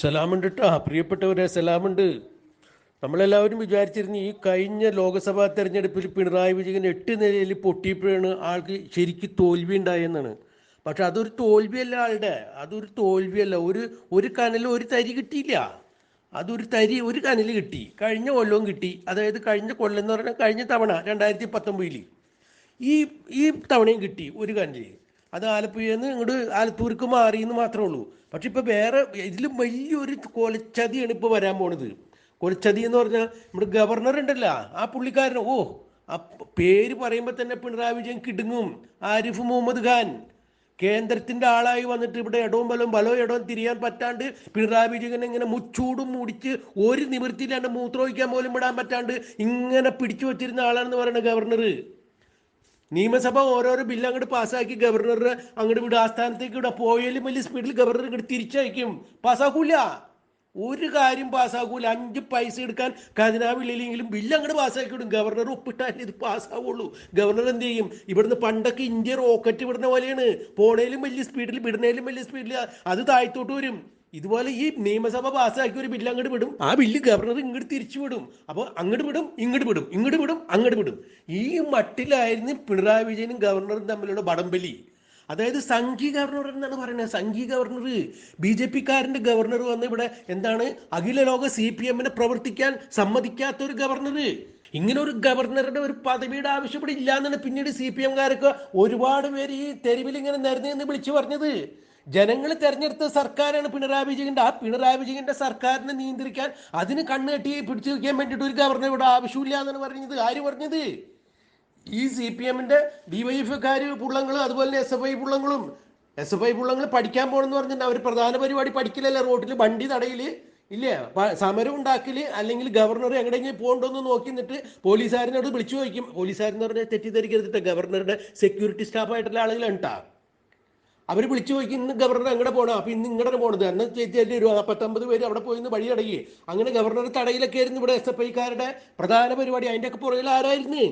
സലാമുണ്ട് കേട്ടോ പ്രിയപ്പെട്ടവരെ സലാമുണ്ട്. നമ്മളെല്ലാവരും വിചാരിച്ചിരുന്നു ഈ കഴിഞ്ഞ ലോക്സഭാ തെരഞ്ഞെടുപ്പിൽ പിണറായി വിജയൻ എട്ട് നിലയിൽ പൊട്ടിയപ്പോഴാണ് ആൾക്ക് ശരിക്ക് തോൽവി ഉണ്ടായെന്നാണ്. പക്ഷെ അതൊരു തോൽവിയല്ല ആളുടെ. അതൊരു തോൽവിയല്ല. ഒരു ഒരു കനൽ ഒരു തരി കിട്ടിയില്ല. അതൊരു തരി ഒരു കനൽ കിട്ടി. കഴിഞ്ഞ കൊല്ലവും കിട്ടി. അതായത് കഴിഞ്ഞ കൊല്ലം എന്ന് പറഞ്ഞാൽ കഴിഞ്ഞ തവണ രണ്ടായിരത്തി പത്തൊമ്പതിൽ ഈ ഈ തവണയും കിട്ടി ഒരു കനൽ. അത് ആലപ്പുഴയിൽ നിന്ന് ഇങ്ങോട്ട് ആലത്തൂർക്ക് മാറി എന്ന് മാത്രമേ ഉള്ളൂ. പക്ഷെ ഇപ്പൊ വേറെ ഇതിലും വലിയൊരു കൊലച്ചതിയാണ് ഇപ്പൊ വരാൻ പോണത്. കൊലച്ചതി എന്ന് പറഞ്ഞാൽ നമ്മുടെ ഗവർണർ ഉണ്ടല്ലോ ആ പുള്ളിക്കാരൻ. ഓ ആ പേര് പറയുമ്പോൾ തന്നെ പിണറായി വിജയൻ കിടുങ്ങും. ആരിഫ് മുഹമ്മദ് ഖാൻ. കേന്ദ്രത്തിന്റെ ആളായി വന്നിട്ട് ഇവിടെ ഇടവും ബലവും ബലവും ഇടവും തിരിയാൻ പറ്റാണ്ട് പിണറായി വിജയൻ ഇങ്ങനെ മുച്ചൂടും മുടിച്ച് ഒരു നിവൃത്തിയില്ലാണ്ട് മൂത്രമൊഴിക്കാൻ പോലും വിടാൻ പറ്റാണ്ട് ഇങ്ങനെ പിടിച്ചു വച്ചിരുന്ന ആളാണെന്ന് പറയുന്നത് ഗവർണർ നിയമസഭ ഓരോരോ ബില്ല് അങ്ങോട്ട് പാസ്സാക്കി ഗവർണർ അങ്ങോട്ട് വിടും. ആസ്ഥാനത്തേക്ക് വിടുക പോയാലും വലിയ സ്പീഡിൽ ഗവർണർ ഇങ്ങോട്ട് തിരിച്ചയക്കും. പാസ്സാക്കൂല. ഒരു കാര്യം പാസ്സാക്കൂല. അഞ്ച് പൈസ എടുക്കാൻ ഖജനാവില്ലെങ്കിലും ബില്ല് അങ്ങോട്ട് പാസ്സാക്കി വിടും. ഗവർണർ ഒപ്പിട്ടാലേ ഇത് പാസ്സാവുള്ളൂ. ഗവർണർ എന്ത് ചെയ്യും? ഇവിടുന്ന് പണ്ടൊക്കെ ഇന്ത്യ റോക്കറ്റ് വിടുന്ന പോലെയാണ്. പോണേലും വലിയ സ്പീഡിൽ വിടുന്നേലും വലിയ സ്പീഡിൽ അത് താഴ്ത്തോട്ട് വരും. ഇതുപോലെ ഈ നിയമസഭ പാസ്സാക്കി ഒരു ബില്ല് അങ്ങോട്ട് വിടും. ആ ബില്ല് ഗവർണർ ഇങ്ങോട്ട് തിരിച്ചു വിടും. അപ്പോൾ അങ്ങോട്ട് വിടും ഇങ്ങോട്ട് വിടും ഇങ്ങോട്ട് വിടും അങ്ങോട്ട് വിടും. ഈ മട്ടിലായിരുന്നു പിണറായി വിജയനും ഗവർണറും തമ്മിലുള്ള വടംവലി. അതായത് സംഘി ഗവർണർ എന്നാണ് പറയുന്നത്. സംഘി ഗവർണർ ബി ജെ പിക്കാരന്റെ ഗവർണർ വന്ന് ഇവിടെ എന്താണ് അഖില ലോക സി പി എമ്മിനെ പ്രവർത്തിക്കാൻ സമ്മതിക്കാത്ത ഒരു ഗവർണർ. ഇങ്ങനെ ഒരു ഗവർണറുടെ ഒരു പദവിയുടെ ആവശ്യം ഇവിടെ ഇല്ല എന്നാണ് പിന്നീട് സി പി എംകാരൊക്കെ ഒരുപാട് പേര് ഈ തെരുവിൽ ഇങ്ങനെ നിരന്ന് വിളിച്ചു പറഞ്ഞത്. ജനങ്ങൾ തെരഞ്ഞെടുത്ത സർക്കാരാണ് പിണറായി വിജയന്റെ ആ പിണറായി വിജയന്റെ സർക്കാരിനെ നിയന്ത്രിക്കാൻ അതിന് കണ്ണുകെട്ടി പിടിച്ചു വയ്ക്കാൻ വേണ്ടിയിട്ട് ഒരു ഗവർണർ ഇവിടെ ആവശ്യമില്ല എന്നാണ് പറഞ്ഞത്. ആര് പറഞ്ഞത്? ഈ സി പി എമ്മിന്റെ ഡിവൈഎഫ്കാർ പുള്ളങ്ങളും അതുപോലെ എസ് എഫ് ഐ പുള്ളങ്ങളും. എസ് എഫ് ഐ പുള്ളങ്ങൾ പഠിക്കാൻ പോകണമെന്ന് പറഞ്ഞിട്ട് അവർ പ്രധാന പരിപാടി പഠിക്കില്ലല്ലേ റോട്ടിൽ വണ്ടി തടയിൽ ഇല്ലേ? സമരം ഉണ്ടാക്കൽ അല്ലെങ്കിൽ ഗവർണർ എങ്ങടെയെങ്കിലും പോകണ്ടോന്ന് നോക്കി നിന്നിട്ട് പോലീസുകാരനോട് വിളിച്ചു ചോദിക്കും. പോലീസുകാരെന്ന് പറഞ്ഞാൽ തെറ്റിദ്ധരിക്കരുതിട്ട് ഗവർണറുടെ സെക്യൂരിറ്റി സ്റ്റാഫായിട്ടുള്ള കേട്ടോ അവർ വിളിച്ചു നോക്കി ഇന്ന് ഗവർണർ അങ്ങോട്ട് പോകണം അപ്പൊ ഇന്ന് ഇങ്ങടെ പോണത്. അന്ന് ചേച്ചി ഒരു നാൽപ്പത്തൊമ്പത് പേര് അവിടെ പോയി വഴി അടങ്ങി അങ്ങനെ ഗവർണർ തടയിലൊക്കെ ആയിരുന്നു ഇവിടെ എസ് എഫ് ഐക്കാരുടെ പ്രധാന പരിപാടി. അതിന്റെ ഒക്കെ പുറകിൽ ആരായിരുന്നു?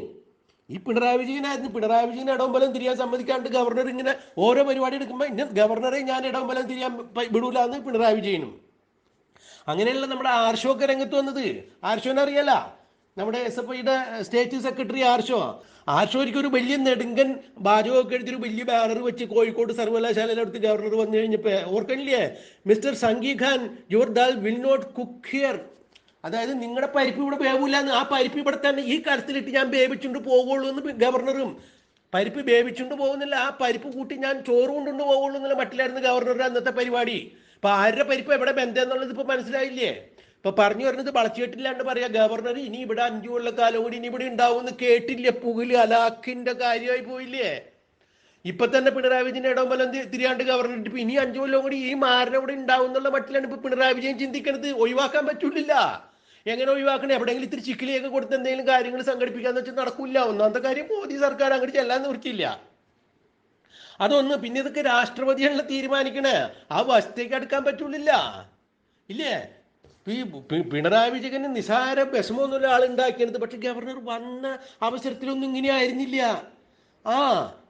ഈ പിണറായി വിജയനായിരുന്നു പിണറായി വിജയൻ ഇടവമ്പലം തിരിയാൻ സമ്മതിക്കാണ്ട് ഗവർണർ ഇങ്ങനെ ഓരോ പരിപാടി എടുക്കുമ്പോൾ ഇന്ന ഗവർണറെ ഞാൻ ഇടവമ്പലം തിരിയാൻ വിടൂല എന്ന് പിണറായി വിജയനും. അങ്ങനെയുള്ള നമ്മുടെ ആർഷോ ഒക്കെ രംഗത്ത് വന്നത്. ആർഷോനെ അറിയാല? നമ്മുടെ എസ് എഫ് ഐയുടെ സ്റ്റേറ്റ് സെക്രട്ടറി ആർഷോ? ആർഷോയ്ക്ക് ഒരു വലിയ നെടുങ്കൻ ഭാരവൊക്കെ ഒരു വലിയ ബാനർ വെച്ച് കോഴിക്കോട് സർവകലാശാലയുടെ അടുത്ത് ഗവർണർ വന്നു കഴിഞ്ഞപ്പോൾ ഓർക്കണില്ലേ? Mister Sanghi Khan your dal will not cook here അതായത് നിങ്ങളുടെ പരിപ്പ് ഇവിടെ വേവില്ലാന്ന് ആ പരിപ്പ് ഇവിടെ തന്നെ ഈ കരത്തിലിട്ട് ഞാൻ വേവിച്ചുകൊണ്ട് പോകുള്ളൂ എന്ന് ഗവർണറും. പരിപ്പ് വേവിച്ചുകൊണ്ട് പോകുന്നില്ല. ആ പരിപ്പ് കൂട്ടി ഞാൻ ചോറ് കൊണ്ടുകൊണ്ട് പോകുള്ളൂ എന്നുള്ള മട്ടിലായിരുന്നു ഗവർണറുടെ അന്നത്തെ പരിപാടി. അപ്പൊ ആരുടെ പരിപ്പ് എവിടെ ബന്ധം എന്നുള്ളത് ഇപ്പൊ മനസ്സിലായില്ലേ? ഇപ്പൊ പറഞ്ഞു വരുന്നത് വളച്ചുകെട്ടില്ലാണ്ട് പറയാ ഗവർണർ ഇനി ഇവിടെ അഞ്ചു കൊല്ലക്കാലം കൂടി ഇനി ഇവിടെ ഉണ്ടാവും എന്ന് കേട്ടില്ല? പുകിൽ അലാഖിന്റെ കാര്യമായി പോയില്ലേ? ഇപ്പൊ തന്നെ പിണറായി വിജയൻ ഇടം പോലെ തിരിയാണ്ട് ഗവർണർ ഇപ്പൊ ഇനി അഞ്ചു കൊല്ലം കൂടി ഈ മാരൻ ഇവിടെ ഉണ്ടാവും എന്നുള്ള മട്ടിലാണ് ഇപ്പൊ പിണറായി വിജയൻ ചിന്തിക്കണത്. ഒഴിവാക്കാൻ പറ്റൂലില്ല. എങ്ങനെ ഒഴിവാക്കണം? എവിടെയെങ്കിലും ഇത്തിരി ചിക്കിലിയൊക്കെ കൊടുത്ത് എന്തെങ്കിലും കാര്യങ്ങൾ സംഘടിപ്പിക്കാന്ന് വെച്ചാൽ നടക്കില്ല ഒന്നാമത്തെ കാര്യം മോദി സർക്കാർ അങ്ങോട്ട് ചെല്ലാൻ നിവൃത്തിയില്ല അതൊന്ന് പിന്നെ ഇതൊക്കെ രാഷ്ട്രപതിയാണല്ലോ തീരുമാനിക്കണേ. ആ വശത്തേക്ക് അടുക്കാൻ പറ്റൂലില്ല. ഇല്ലേ? ഈ പിണറായി വിജയന് നിസാര വിഷമമൊന്നുമില്ല ആൾ ഉണ്ടാക്കിയത്. പക്ഷെ ഗവർണർ വന്ന അവസരത്തിലൊന്നും ഇങ്ങനെ ആയിരുന്നില്ല. ആ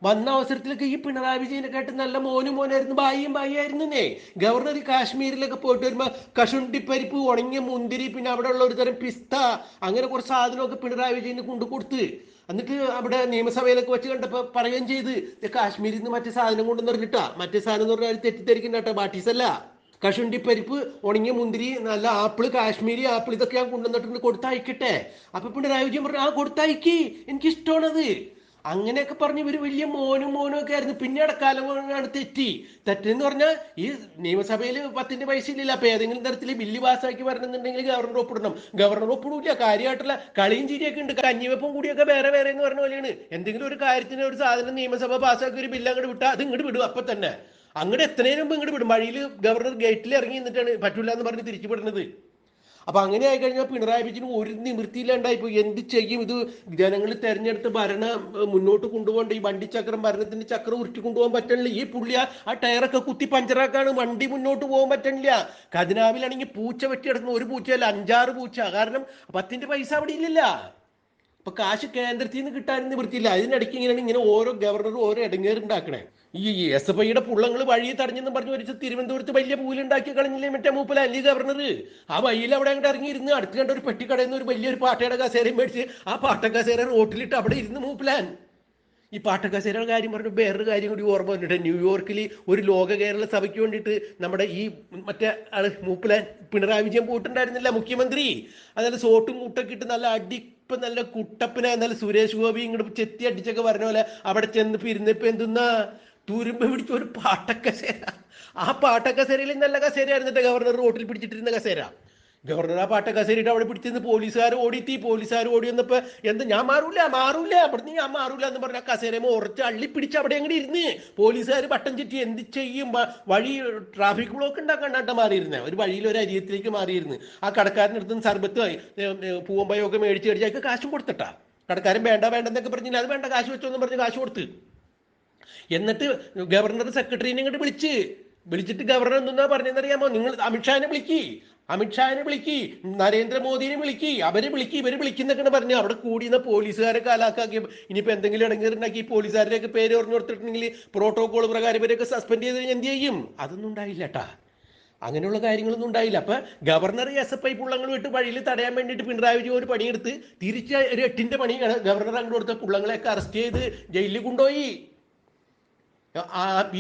വന്ന അവസരത്തിലൊക്കെ ഈ പിണറായി വിജയനെ കേട്ട് നല്ല മോനും മോനായിരുന്നു ബായിയും ബായിയായിരുന്നേ ഗവർണർ കാശ്മീരിലൊക്കെ പോയിട്ട് വരുമ്പോ കഷുണ്ടിപ്പരിപ്പ് ഉണങ്ങിയ മുന്തിരി പിന്നെ അവിടെ ഉള്ള ഒരു തരം പിസ്ത അങ്ങനെ കുറച്ച് സാധനമൊക്കെ പിണറായി വിജയന് കൊണ്ടു കൊടുത്ത്. എന്നിട്ട് അവിടെ നിയമസഭയിലൊക്കെ വെച്ച് കണ്ടപ്പോ പറയുകയും ചെയ്ത് "ഇത് കാശ്മീരിൽ നിന്ന് മറ്റേ സാധനം കൊണ്ടുവന്നിട്ടാ മറ്റേ സാധനം എന്ന് പറഞ്ഞാൽ തെറ്റിദ്ധരിക്കണ്ട ബാട്ടീസ് അല്ല കഷുണ്ടിപ്പരിപ്പ് ഉണങ്ങിയ മുന്തിരി നല്ല ആപ്പിൾ കാശ്മീരി ആപ്പിൾ ഇതൊക്കെ ഞാൻ കൊണ്ടുവന്നിട്ടുണ്ട് കൊടുത്തയക്കട്ടെ. അപ്പൊ പിണറായി വിജയൻ പറഞ്ഞു ആ കൊടുത്തയക്കി. എനിക്ക് ഇഷ്ടമാണത് അങ്ങനെയൊക്കെ പറഞ്ഞ് ഇവർ വലിയ മോനും മോനും ഒക്കെ ആയിരുന്നു. പിന്നെ ഇടക്കാലം തെറ്റി. തെറ്റെന്ന് പറഞ്ഞാൽ ഈ നിയമസഭയിൽ പത്തിന്റെ പൈസ ഇല്ലല്ലോ. അപ്പൊ ഏതെങ്കിലും തരത്തിൽ ബില്ല് പാസ്സാക്കി വരണമെന്നുണ്ടെങ്കിൽ ഗവർണർ ഒപ്പിടണം. ഗവർണർ ഒപ്പിടൂല കാര്യമായിട്ടുള്ള കളിയും ചിരിയൊക്കെ ഉണ്ട്. കഞ്ഞിവെപ്പും കൂടിയൊക്കെ വേറെ വേറെ എന്ന് പറഞ്ഞ പോലെയാണ്. എന്തെങ്കിലും ഒരു കാര്യത്തിന് ഒരു സാധനം നിയമസഭ പാസ്സാക്കി ഒരു ബില്ല് അങ്ങോട്ട് വിട്ടാൽ അത് ഇങ്ങോട്ട് വിടും. അപ്പൊ തന്നെ. അങ്ങോട്ട് എത്രയും മുമ്പ് ഇങ്ങോട്ട് വിടും. വഴിയിൽ ഗവർണർ ഗേറ്റിൽ ഇറങ്ങി നിന്നിട്ടാണ് പറ്റൂല എന്ന് പറഞ്ഞ് തിരിച്ചു വിടുന്നത് അപ്പൊ അങ്ങനെ ആയി കഴിഞ്ഞാൽ പിണറായി വിജയന് ഒരു നിവൃത്തിയില്ലാണ്ടായിപ്പോ എന്ത് ചെയ്യും? ഇത് ജനങ്ങൾ തെരഞ്ഞെടുത്ത് ഭരണ മുന്നോട്ട് കൊണ്ടുപോകണ്ട ഈ വണ്ടി ചക്രം ഭരണത്തിന്റെ ചക്രം ഉരുട്ടി കൊണ്ടുപോകാൻ പറ്റണില്ല. ഈ പുള്ളി ആ- ടയറൊക്കെ കുത്തി പഞ്ചറാക്കാണ്. വണ്ടി മുന്നോട്ട് പോകാൻ പറ്റണില്ല. ഖജനാവിലാണെങ്കിൽ പൂച്ച വെട്ടി കിടക്കുന്ന ഒരു പൂച്ചയല്ല അഞ്ചാറ് പൂച്ച. കാരണം പത്തിന്റെ പൈസ അവിടെ ഇല്ലല്ല. അപ്പൊ കാശ് കേന്ദ്രത്തിൽ നിന്ന് കിട്ടാൻ നിവൃത്തിയില്ല. അതിനിടയ്ക്ക് ഇങ്ങനെയാണ് ഇങ്ങനെ ഓരോ ഗവർണറും ഓരോ ഇടങ്ങേറുണ്ടാക്കണേ. ഈ എസ് എഫ് ഐയുടെ പുള്ളങ്ങൾ വഴി തടഞ്ഞെന്നും പറഞ്ഞു വരച്ച് തിരുവനന്തപുരത്ത് വലിയ പൂലുണ്ടാക്കി കളഞ്ഞില്ലേ മറ്റേ മൂപ്പല അല്ലി ഗവർണർ ആ വഴിയിൽ അവിടെ അങ്ങോട്ട് ഇറങ്ങിയിരുന്ന് അടുത്ത് കണ്ട ഒരു പെട്ടിക്കടയിൽ നിന്ന് ഒരു വലിയൊരു പാട്ടയുടെ കസേരയും മേടിച്ച് ആ പാട്ട കസേര റോട്ടിലിട്ട് അവിടെ ഇരുന്ന് മൂപ്പലാൻ. ഈ പാട്ടക്കസേരയുടെ കാര്യം പറഞ്ഞു വേറൊരു കാര്യം കൂടി ഓർമ്മ വന്നിട്ട് ന്യൂയോർക്കിൽ ഒരു ലോക കേരള സഭയ്ക്ക് വേണ്ടിയിട്ട് നമ്മുടെ ഈ മറ്റേ ആൾ മൂപ്പലാൻ പിണറായി വിജയൻ പോയിട്ടുണ്ടായിരുന്നില്ല മുഖ്യമന്ത്രി. അതായത് സോട്ടും മുട്ടൊക്കെ ഇട്ട് നല്ല അടി ഇപ്പം നല്ല കുട്ടപ്പനെ നല്ല സുരേഷ് ഗോപി ഇങ്ങോട്ട് ചെത്തി അടിച്ചൊക്കെ പറഞ്ഞ പോലെ അവിടെ ചെന്ന് പിരുന്നപ്പോ എന്തുന്നാ? തുരുമ്പ് പിടിച്ച ഒരു പാട്ടക്കസേര ആ പാട്ടക്കസേരയിൽ നല്ല കസേരയായിരുന്നിട്ട് ഗവർണർ റോട്ടിൽ പിടിച്ചിട്ടിരുന്ന കസേര. ഗവർണർ ആ പാട്ടക്കസേരിട്ട് അവിടെ പിടിച്ചിരുന്ന് പോലീസുകാർ ഓടിത്തി പോലീസുകാർ ഓടി വന്നപ്പോ എന്ത് ഞാൻ മാറൂല മാറൂല അവിടുന്ന് ഞാൻ മാറൂല എന്ന് പറഞ്ഞ കസേരമ ഉറച്ച് അള്ളി പിടിച്ച് അവിടെ എങ്ങനെ ഇരുന്ന് പോലീസുകാർ പട്ടം ചുറ്റി എന്ത് ചെയ്യും? വഴി ട്രാഫിക് ബ്ലോക്ക് ഉണ്ടാക്കണ്ടാട്ട മാറിയിരുന്നേ. ഒരു വഴിയിൽ ഒരു അരിയത്തിലേക്ക് മാറിയിരുന്നു. ആ കടക്കാരനടുത്ത് സർബത്ത് പൂവമ്പയൊക്കെ മേടിച്ച് മേടിച്ച് അതൊക്കെ കാശും കൊടുത്തിട്ടാ. കടക്കാരൻ വേണ്ട വേണ്ടെന്നൊക്കെ പറഞ്ഞില്ല? അത് വേണ്ട കാശ് വെച്ചോന്നും പറഞ്ഞ് കാശ് കൊടുത്ത്. എന്നിട്ട് ഗവർണർ സെക്രട്ടറിനെ ഇങ്ങോട്ട് വിളിച്ച്. വിളിച്ചിട്ട് ഗവർണർ എന്തെന്നാ പറഞ്ഞെന്നറിയാമോ നിങ്ങൾ അമിത്ഷാനെ വിളിക്കി. അമിത്ഷാനെ വിളിക്കി. നരേന്ദ്രമോദിനെ വിളിക്കി. അവരെ വിളിക്കി. ഇവർ വിളിക്കുന്നൊക്കെ പറഞ്ഞു അവിടെ കൂടിയുന്ന പോലീസുകാരെ കാലാക്കാക്കി ഇനിയിപ്പോ എന്തെങ്കിലും ഇടങ്ങിറുണ്ടാക്കി പോലീസുകാരുടെയൊക്കെ പേര് പറഞ്ഞു കൊടുത്തിട്ടുണ്ടെങ്കിൽ പ്രോട്ടോകോൾ പ്രകാരം ഇവരെയൊക്കെ സസ്പെൻഡ് ചെയ്ത് കഴിഞ്ഞാൽ എന്ത് ചെയ്യും? അതൊന്നും ഉണ്ടായില്ല കേട്ടാ അങ്ങനെയുള്ള കാര്യങ്ങളൊന്നും ഉണ്ടായില്ല. അപ്പൊ ഗവർണർ എസ് എഫ് ഐ പുള്ളങ്ങൾ വിട്ട് വഴിയിൽ തടയാൻ വേണ്ടിയിട്ട് പിണറായി വിജയൻ ഒരു പണിയെടുത്ത് തിരിച്ച് ഒരു എട്ടിന്റെ പണി ഗവർണർ അങ്ങോട്ട് കൊടുത്ത. പുള്ളങ്ങളെയൊക്കെ അറസ്റ്റ് ചെയ്ത് ജയിലിൽ കൊണ്ടുപോയി.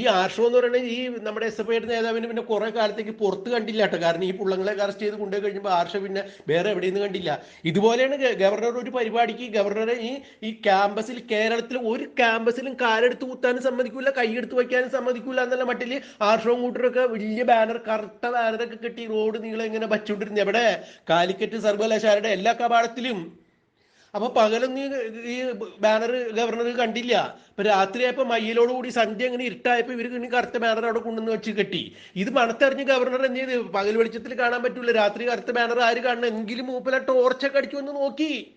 ഈ ആർഷോ എന്ന് പറയുന്നത് ഈ നമ്മുടെ എസ് എഫ് ഐയുടെ നേതാവിന് പിന്നെ കുറെ കാലത്തേക്ക് പുറത്ത് കണ്ടില്ല കേട്ടോ. കാരണം ഈ പുള്ളങ്ങളെ അറസ്റ്റ് ചെയ്ത് കൊണ്ടുപോയി കഴിയുമ്പോൾ ആർഷ പിന്നെ വേറെ എവിടെയൊന്നും കണ്ടില്ല. ഇതുപോലെയാണ് ഗവർണർ ഒരു പരിപാടിക്ക് ഗവർണറെ ഈ ഈ ക്യാമ്പസിൽ കേരളത്തിൽ ഒരു ക്യാമ്പസിലും കാലെടുത്ത് കുത്താനും സമ്മതിക്കൂല കൈയെടുത്ത് വയ്ക്കാനും സമ്മതിക്കൂല എന്നുള്ള മട്ടിൽ ആർഷവും കൂട്ടരൊക്കെ വലിയ ബാനർ കറുത്ത ബാനറൊക്കെ കെട്ടി റോഡ് നീളെ ഇങ്ങനെ വച്ചുകൊണ്ടിരുന്നു എവിടെ? കാലിക്കറ്റ് സർവകലാശാലയുടെ എല്ലാ കവാടത്തിലും. അപ്പൊ പകലൊന്നും ഈ- ബാനർ ഗവർണർ കണ്ടില്ല. ഇപ്പൊ രാത്രിയായപ്പോ മയ്യിലോടുകൂടി സന്ധ്യ അങ്ങനെ ഇരുട്ടായപ്പോ ഇനി കറുത്ത ബാനർ അവിടെ കൊണ്ടുവന്ന് വെച്ച് കെട്ടി. ഇത് മണത്തറിഞ്ഞ് ഗവർണർ എന്ത് ചെയ്ത്? പകൽ വെളിച്ചത്തിൽ കാണാൻ പറ്റൂല. രാത്രി കറുത്ത ബാനർ ആര് കാണണം? എങ്കിലും മൂപ്പല ടോർച്ചൊക്കെ വന്ന് നോക്കി.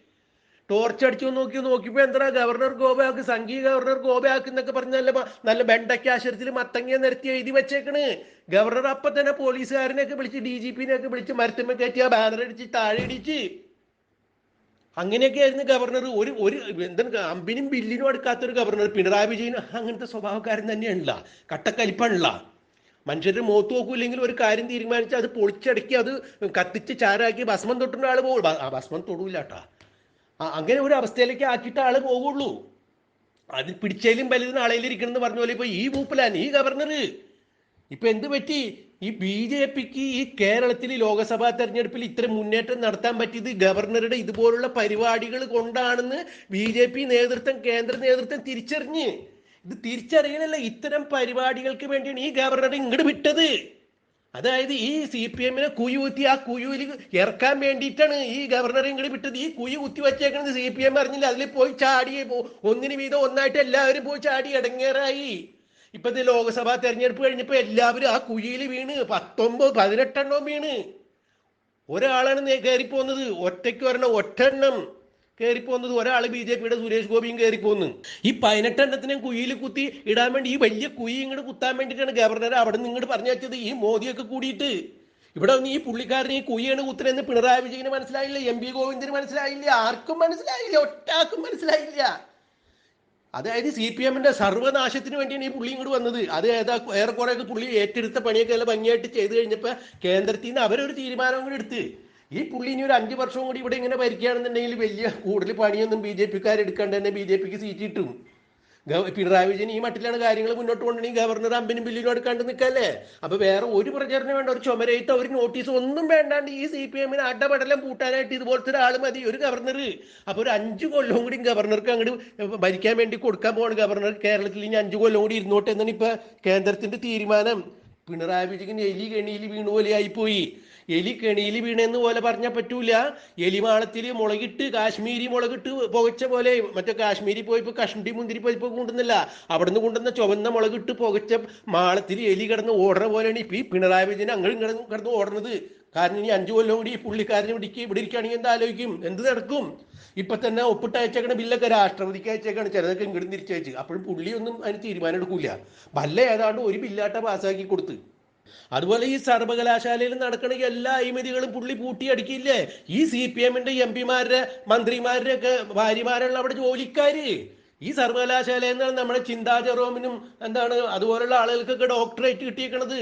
ടോർച്ച് അടിച്ചു നോക്കി നോക്കിയപ്പോ എന്താ ഗവർണർ ഗോപയാക്ക് സംഘീയ ഗവർണർ ഗോബയാക്ക് എന്നൊക്കെ പറഞ്ഞ നല്ല നല്ല ബെണ്ടയ്ക്ക് ആശ്രയത്തിൽ മത്തങ്ങിയ നിരത്തി എഴുതി വെച്ചേക്കണ്. ഗവർണർ അപ്പൊ തന്നെ പോലീസുകാരനെയൊക്കെ വിളിച്ച് ഡി ജി പിന്നെയൊക്കെ വിളിച്ച് മരത്തുമ്മ കയറ്റി ആ ബാനർ അടിച്ച് താഴെ ഇടിച്ച്. അങ്ങനെയൊക്കെ ആയിരുന്നു ഗവർണർ. ഒരു ഒരു എന്താണ് അമ്പിനും ബില്ലിനും അടുക്കാത്ത ഒരു ഗവർണർ പിണറായി വിജയൻ അങ്ങനത്തെ സ്വഭാവക്കാരൻ തന്നെയാണല്ല കട്ടക്കലിപ്പാണല്ല മനുഷ്യരുടെ മുഖത്ത് നോക്കൂല്ലെങ്കിൽ ഒരു കാര്യം തീരുമാനിച്ച് അത് പൊളിച്ചടക്കി അത് കത്തിച്ച് ചാരാക്കി ഭസ്മം തൊട്ടുന്ന ആൾ പോകും ഭസ്മം തൊടൂല അങ്ങനെ ഒരു അവസ്ഥയിലേക്ക് ആക്കിയിട്ട് ആൾ പോകുള്ളൂ അത് പിടിച്ചേലും വലുത് നാളെയിലിരിക്കണം എന്ന് പറഞ്ഞ പോലെ ഇപ്പൊ ഈ മൂപ്പിലാണ് ഈ ഗവർണർ. ഇപ്പൊ എന്ത് പറ്റി? ഈ ബി ജെ പിക്ക് ഈ കേരളത്തിൽ ലോകസഭാ തെരഞ്ഞെടുപ്പിൽ ഇത്ര മുന്നേറ്റം നടത്താൻ പറ്റിയത് ഗവർണറുടെ ഇതുപോലുള്ള പരിപാടികൾ കൊണ്ടാണെന്ന് ബി ജെ പി നേതൃത്വം കേന്ദ്ര നേതൃത്വം തിരിച്ചറിഞ്ഞ്. ഇത് തിരിച്ചറിയണല്ല ഇത്തരം പരിപാടികൾക്ക് വേണ്ടിയാണ് ഈ ഗവർണർ ഇങ്ങോട്ട് വിട്ടത്. അതായത് ഈ സി പി എമ്മിനെ കുഴി കുത്തി ആ കുഴിയിൽ ഇറക്കാൻ വേണ്ടിയിട്ടാണ് ഈ ഗവർണർ ഇങ്ങോട്ട് വിട്ടത്. ഈ കുഴി കുത്തി വെച്ചേക്കുന്നത് സി പി എം അറിഞ്ഞില്ല. അതിൽ പോയി ചാടി ഒന്നിന് വീതം ഒന്നായിട്ട് എല്ലാവരും പോയി ചാടി ഇടങ്ങേറായി. ഇപ്പത്തെ ലോക്സഭാ തെരഞ്ഞെടുപ്പ് കഴിഞ്ഞപ്പോ എല്ലാവരും ആ കുഴിയിൽ വീണ് പത്തൊമ്പത് പതിനെട്ടെണ്ണം വീണ്. ഒരാളാണ് കയറി പോകുന്നത് ഒറ്റയ്ക്ക് വരണം ഒറ്റെണ്ണം പോകുന്നത് ഒരാൾ ബി ജെ പിയുടെ സുരേഷ് ഗോപിയും കയറിപ്പോന്ന് ഈ പതിനെട്ടെണ്ണത്തിനെ കുഴിയിൽ കുത്തി ഇടാൻ വേണ്ടി ഈ വലിയ കുഴി ഇങ്ങോട്ട് കുത്താൻ വേണ്ടിയിട്ടാണ് ഗവർണർ അവിടെ നിന്ന് ഇങ്ങോട്ട് പറഞ്ഞു വെച്ചത്. ഈ മോദിയൊക്കെ കൂടിയിട്ട്. ഇവിടെ ഈ പുള്ളിക്കാരന് ഈ കുയ്യാണ് കുത്തനെന്ന് പിണറായി വിജയന് മനസ്സിലായില്ല. എം പി ഗോവിന്ദന് മനസ്സിലായില്ല. ആർക്കും മനസ്സിലായില്ല. ഒറ്റാർക്കും മനസ്സിലായില്ല. അതായത് സി പി എമ്മിന്റെ സർവനാശത്തിന് വേണ്ടിയാണ് ഈ പുള്ളി ഇങ്ങോട്ട് വന്നത്. അത് ഏതാ ഏറെക്കുറെ ഒക്കെ പുള്ളി ഏറ്റെടുത്ത പണിയൊക്കെ നല്ല ഭംഗിയായിട്ട് ചെയ്ത് കഴിഞ്ഞപ്പോൾ കേന്ദ്രത്തിൽ നിന്ന് അവരൊരു തീരുമാനം കൂടി എടുത്ത്. ഈ പുള്ളി ഇനി ഒരു അഞ്ച് വർഷവും കൂടി ഇവിടെ ഇങ്ങനെ ഭരിക്കുകയാണെന്നുണ്ടെങ്കിൽ വലിയ കൂടുതൽ പണിയൊന്നും ബി ജെ പിക്കാർ എടുക്കാണ്ട് തന്നെ ബി ജെ പിക്ക് സീറ്റ് കിട്ടും. പിണറായി വിജയൻ ഈ മട്ടിലാണ് കാര്യങ്ങൾ മുന്നോട്ട് കൊണ്ടുപോകണമെങ്കിൽ ഗവർണർ അമ്പിനും ബില്ലിനും കണ്ടു നിൽക്കല്ലേ? അപ്പൊ വേറെ ഒരു പ്രചരണം വേണ്ട ഒരു ചുമരയത്തോ ഒരു നോട്ടീസ് ഒന്നും വേണ്ടാണ്ട് ഈ സി പി എമ്മിന് അടപടലം പൂട്ടാനായിട്ട് ഇതുപോലത്തെ ഒരാൾ മതി ഒരു ഗവർണർ. അപ്പൊ ഒരു അഞ്ചു കൊല്ലവും കൂടി ഗവർണർക്ക് അങ്ങോട്ട് ഭരിക്കാൻ വേണ്ടി കൊടുക്കാൻ പോകണം ഗവർണർ. കേരളത്തിൽ ഇനി അഞ്ചു കൊല്ലം കൂടി ഇരുന്നോട്ടെ എന്നാണ് ഇപ്പൊ കേന്ദ്രത്തിന്റെ തീരുമാനം. പിണറായി വിജയൻ എലി കെണിയിൽ വീണു പോലെ ആയിപ്പോയി എലി കെണിയിൽ വീണെന്ന് പോലെ പറഞ്ഞാൽ പറ്റൂല. എലിമാളത്തിൽ മുളകിട്ട് കാശ്മീരി മുളകിട്ട് പുകച്ച പോലെ മറ്റേ കാശ്മീരി പോയപ്പോ കഷ്ണ്ടി മുന്തിരി പോയപ്പോ കൊണ്ടുവന്നില്ല. അവിടുന്ന് കൊണ്ടുവന്ന ചുവന്ന മുളകിട്ട് പുകച്ച മാളത്തിൽ എലി കിടന്ന് ഓടുന്ന പോലെയാണ് ഇപ്പൊ ഈ പിണറായി വിജയൻ അങ്ങനെ കിടന്ന് കിടന്ന് ഓടുന്നത് കാരണം ഇനി അഞ്ചു കൊല്ലം കൂടി ഈ പുള്ളിക്കാരനെ പിടിക്കുക ഇവിടെ ഇരിക്കുകയാണെങ്കിൽ എന്താ ആലോചിക്കും? എന്ത് നടക്കും? ഇപ്പൊ തന്നെ ഒപ്പിട്ട് അയച്ചേക്കണ ബില്ലൊക്കെ രാഷ്ട്രപതിക്ക് അയച്ചേക്കാണ്. ചിലതൊക്കെ ഇങ്ങോട്ട് തിരിച്ചയച്ച് അപ്പോഴും പുള്ളിയൊന്നും അതിന് തീരുമാനം എടുക്കൂല. വല്ല ഏതാണ്ട് ഒരു ബില്ലാട്ട പാസ്സാക്കി കൊടുത്ത്. അതുപോലെ ഈ സർവകലാശാലയിൽ നടക്കണ എല്ലാ അഴിമതികളും പുള്ളി പൂട്ടി പൂട്ടിയടിക്കില്ലേ? ഈ സി പി എമ്മിന്റെ എം പിമാരുടെ മന്ത്രിമാരുടെ ഒക്കെ ഭാര്യമാരുള്ള അവിടെ ജോലിക്കാര്. ഈ സർവകലാശാല നിന്നാണ് നമ്മുടെ ചിന്താ ജെറോമിനും എന്താണ് അതുപോലുള്ള ആളുകൾക്കൊക്കെ ഡോക്ടറേറ്റ് കിട്ടിയേക്കണത്.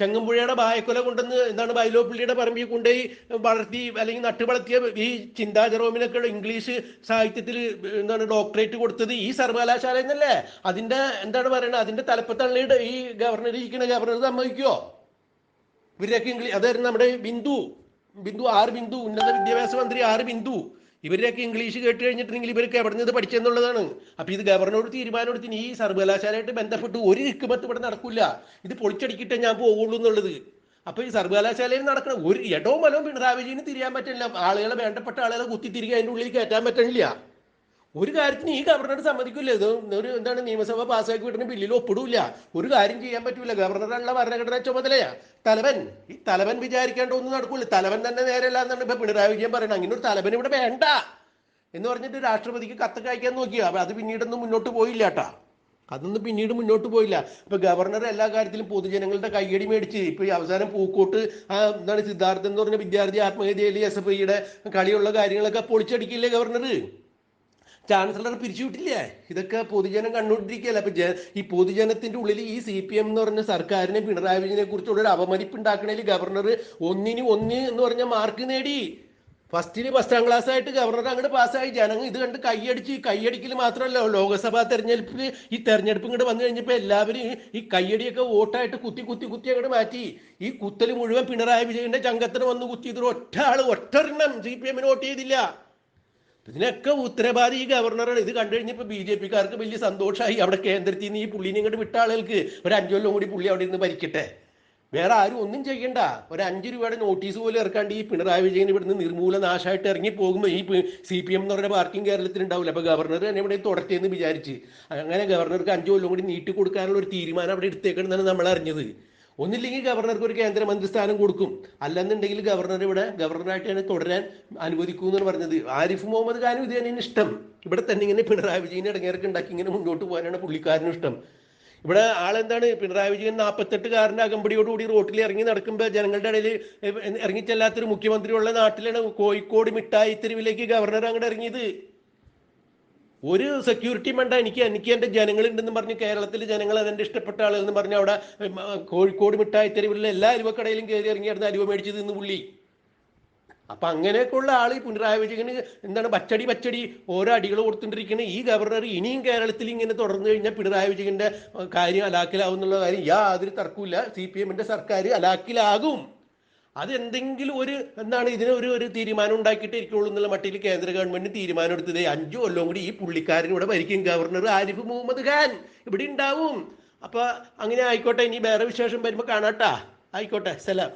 ചെങ്ങമ്പുഴയുടെ ബായക്കൊല കൊണ്ടുവന്ന് എന്താണ് ബൈലോപ്പിള്ളിയുടെ പറമ്പിൽ കൊണ്ടുപോയി വളർത്തി അല്ലെങ്കിൽ നട്ടു വളർത്തിയ ഈ ചിന്താ ജെറോമിനൊക്കെ ഇംഗ്ലീഷ് സാഹിത്യത്തിൽ എന്താണ് ഡോക്ടറേറ്റ് കൊടുത്തത് ഈ സർവകലാശാല എന്നല്ലേ അതിന്റെ എന്താണ് പറയുന്നത് അതിന്റെ തലപ്പത്തള്ളിയുടെ ഈ ഗവർണർ ഇരിക്കുന്ന ഗവർണർ സമ്മതിക്കുമോ ഇവരൊക്കെ ഇംഗ്ലീഷ് അതായിരുന്നു നമ്മുടെ ബിന്ദു. ബിന്ദു ആർ ബിന്ദു ഉന്നത വിദ്യാഭ്യാസ മന്ത്രി ആർ ബിന്ദു. ഇവരൊക്കെ ഇംഗ്ലീഷ് കേട്ട് കഴിഞ്ഞിട്ടുണ്ടെങ്കിൽ ഇവർക്ക് എവിടെ നിന്ന് ഇത് പഠിച്ചെന്നുള്ളതാണ്. അപ്പൊ ഇത് ഗവർണറോട് തീരുമാനം എടുത്തിന് ഈ സർവകലാശാലയായിട്ട് ബന്ധപ്പെട്ട് ഒരു ഹിക്കുമത്ത് ഇവിടെ നടക്കില്ല ഇത് പൊളിച്ചടിക്കിട്ടേ ഞാൻ പോകുള്ളൂ എന്നുള്ളത്. അപ്പൊ ഈ സർവകലാശാലയിൽ നടക്കണ ഒരു ഇടവും മലവും പിണറായി വിജയന് തിരിയാൻ പറ്റില്ല. ആളുകളെ വേണ്ടപ്പെട്ട ആളുകളെ കുത്തി തിരികെ അതിന്റെ ഉള്ളിൽ കയറ്റാൻ പറ്റണില്ല. ഒരു കാര്യത്തിന് ഈ ഗവർണർ സമ്മതിക്കില്ല ഇത് ഒരു എന്താണ് നിയമസഭ പാസ്സാക്കി വിടുന്ന ബില്ലിൽ ഒപ്പിടൂല്ല ഒരു കാര്യം ചെയ്യാൻ പറ്റൂല. ഗവർണറുള്ള ഭരണഘടനാ ചുമതലയാ. തലവൻ. ഈ തലവൻ വിചാരിക്കേണ്ട ഒന്നും നടക്കൂല. തലവൻ തന്നെ നേരല്ല എന്നാണ് ഇപ്പൊ പിണറായി വിജയൻ പറയുന്നത്. അങ്ങനെ ഒരു തലവൻ ഇവിടെ വേണ്ട. എന്ന് പറഞ്ഞിട്ട് രാഷ്ട്രപതിക്ക് കത്തൊക്കെ അയക്കാൻ നോക്കിയാ. അപ്പൊ അത് പിന്നീടൊന്നും മുന്നോട്ട് പോയില്ല കേട്ടാ അതൊന്നും പിന്നീട് മുന്നോട്ട് പോയില്ല. ഇപ്പൊ ഗവർണർ എല്ലാ കാര്യത്തിലും പൊതുജനങ്ങളുടെ കയ്യടി മേടിച്ച്. ഇപ്പൊ ഈ അവസാനം പൂക്കോട്ട് എന്താണ് സിദ്ധാർത്ഥൻ എന്ന് പറഞ്ഞ വിദ്യാർത്ഥി ആത്മഹത്യയിൽ എസ് എഫ് ഐയുടെ കളിയുള്ള കാര്യങ്ങളൊക്കെ പൊളിച്ചടിക്കില്ലേ ഗവർണർ ചാൻസലർ പിരിച്ചുവിട്ടില്ലേ? ഇതൊക്കെ പൊതുജനം കണ്ടുകൊണ്ടിരിക്കുകയല്ല. അപ്പൊ ഈ പൊതുജനത്തിന്റെ ഉള്ളിൽ ഈ സി പി എം എന്ന് പറഞ്ഞ സർക്കാരിനെ പിണറായി വിജയനെ കുറിച്ചുള്ള ഒരു അവമതിപ്പ് ഉണ്ടാക്കണേൽ ഗവർണർ ഒന്നിന് ഒന്ന് എന്ന് പറഞ്ഞ മാർക്ക് നേടി. ഫസ്റ്റിൽ പത്താം ക്ലാസ് ആയിട്ട് ഗവർണർ അങ്ങോട്ട് പാസ്സായി ജനങ്ങൾ ഇത് കണ്ട് കൈയടിച്ച്. ഈ കൈയടിക്കൽ മാത്രമല്ല ലോക്സഭാ തെരഞ്ഞെടുപ്പിൽ ഈ തെരഞ്ഞെടുപ്പ് ഇങ്ങോട്ട് വന്നു കഴിഞ്ഞപ്പോൾ എല്ലാവരും ഈ- കയ്യടിയൊക്കെ വോട്ടായിട്ട് കുത്തി കുത്തി കുത്തി അങ്ങോട്ട് മാറ്റി. ഈ കുത്തൽ മുഴുവൻ പിണറായി വിജയന്റെ ചങ്കത്തിന് വന്ന് കുത്തി ഇതൊരു ഒറ്റ ആൾ ഒറ്റൊരെണ്ണം സി പി എമ്മിന് വോട്ട് ചെയ്തില്ല. ഇതിനൊക്കെ ഉത്തരവാദി ഈ ഗവർണറാണ് ഇത് കണ്ടു കഴിഞ്ഞപ്പോൾ ബി ജെ പിക്കാർക്ക് വലിയ സന്തോഷമായി അവിടെ കേന്ദ്രത്തിൽ നിന്ന് ഈ പുള്ളിനെ ഇങ്ങോട്ട് വിട്ട ആളുകൾക്ക് ഒരു അഞ്ചു കൊല്ലം കൂടി പുള്ളി അവിടെ ഇരുന്ന് ഭരിക്കട്ടെ. വേറെ ആരും ഒന്നും ചെയ്യണ്ട. ഒരു അഞ്ച് രൂപയുടെ നോട്ടീസ് പോലും ഇറക്കാണ്ട് ഈ പിണറായി വിജയൻ ഇവിടുന്ന് നിർമൂല നാശമായിട്ട് ഇറങ്ങി പോകുമ്പോൾ ഈ സി പി എം എന്ന് പറയുന്ന പാർട്ടിയും കേരളത്തിൽ ഉണ്ടാവില്ല അപ്പൊ ഗവർണർ തന്നെ ഇവിടെ തുടട്ടെ എന്ന് വിചാരിച്ച്. അങ്ങനെ ഗവർണർക്ക് അഞ്ചു കൊല്ലം കൂടി നീട്ടി കൊടുക്കാനുള്ള ഒരു തീരുമാനം അവിടെ എടുത്തേക്കണമെന്നാണ് നമ്മൾ അറിഞ്ഞത്. ഒന്നില്ലെങ്കിൽ ഗവർണർക്ക് ഒരു കേന്ദ്രമന്ത്രി സ്ഥാനം കൊടുക്കും. അല്ലെന്നുണ്ടെങ്കിൽ ഗവർണർ ഇവിടെ ഗവർണറായിട്ട് തന്നെ തുടരാൻ അനുവദിക്കൂ എന്നാണ് പറഞ്ഞത്. ആരിഫ് മുഹമ്മദ് ഖാനും ഇത് തന്നെയാണ് ഇഷ്ടം. ഇവിടെ തന്നെ ഇങ്ങനെ പിണറായി വിജയൻ ഇടങ്ങേറൊക്കെ ഉണ്ടാക്കി ഇങ്ങനെ മുന്നോട്ട് പോകാനാണ് പുള്ളിക്കാരനും ഇഷ്ടം. ഇവിടെ ആളെന്താണ്? പിണറായി വിജയൻ നാൽപ്പത്തെട്ടുകാരന്റെ അകമ്പടിയോടുകൂടി റോട്ടിൽ ഇറങ്ങി നടക്കുമ്പോൾ ജനങ്ങളുടെ ഇടയിൽ ഇറങ്ങിച്ചെല്ലാത്തൊരു മുഖ്യമന്ത്രിയുള്ള നാട്ടിലാണ് കോഴിക്കോട് മിഠായി തെരുവിലേക്ക് ഗവർണർ അങ്ങോട്ട് ഇറങ്ങിയത്. ഒരു സെക്യൂരിറ്റി വേണ്ട എനിക്ക് എനിക്ക് എന്റെ ജനങ്ങളുണ്ടെന്ന് പറഞ്ഞ് കേരളത്തിലെ ജനങ്ങൾ അതെന്റെ ഇഷ്ടപ്പെട്ട ആളുകളെന്ന് പറഞ്ഞ് അവിടെ കോഴിക്കോട് മിഠായി തെരുവിലെ എല്ലാ അരുവക്കടയിലും കയറി ഇറങ്ങിയായിരുന്നു അരുവ മേടിച്ചത് മേടിച്ച് തിന്ന് പുള്ളി. അപ്പൊ അങ്ങനെയൊക്കെയുള്ള ആൾ ഈ പിണറായി വിജയന് എന്താണ് ബച്ചടി ബച്ചടി ഓരോ അടികൾ കൊടുത്തുകൊണ്ടിരിക്കുന്ന ഈ ഗവർണർ ഇനിയും കേരളത്തിൽ ഇങ്ങനെ തുടർന്നു കഴിഞ്ഞാൽ പിണറായി വിജയന്റെ കാര്യം അലാക്കിലാവും എന്നുള്ള കാര്യം യാതൊരു തർക്കമില്ല സി പി എമ്മിന്റെ സർക്കാർ അലാക്കിലാകും. അത് എന്തെങ്കിലും ഒരു എന്താണ് ഇതിന് ഒരു ഒരു തീരുമാനം ഉണ്ടാക്കിയിട്ട് ഇരിക്കുള്ളൂ എന്നുള്ള മട്ടിൽ കേന്ദ്ര ഗവൺമെന്റ് തീരുമാനം എടുത്തത് അഞ്ചു കൊല്ലം കൂടി ഈ പുള്ളിക്കാരൻ ഇവിടെ ഭരിക്കും. ഗവർണർ ആരിഫ് മുഹമ്മദ് ഖാൻ ഇവിടെ ഉണ്ടാവും. അപ്പൊ അങ്ങനെ ആയിക്കോട്ടെ ഇനി വേറെ വിശേഷം വരുമ്പോ കാണാട്ടാ. ആയിക്കോട്ടെ സലാം.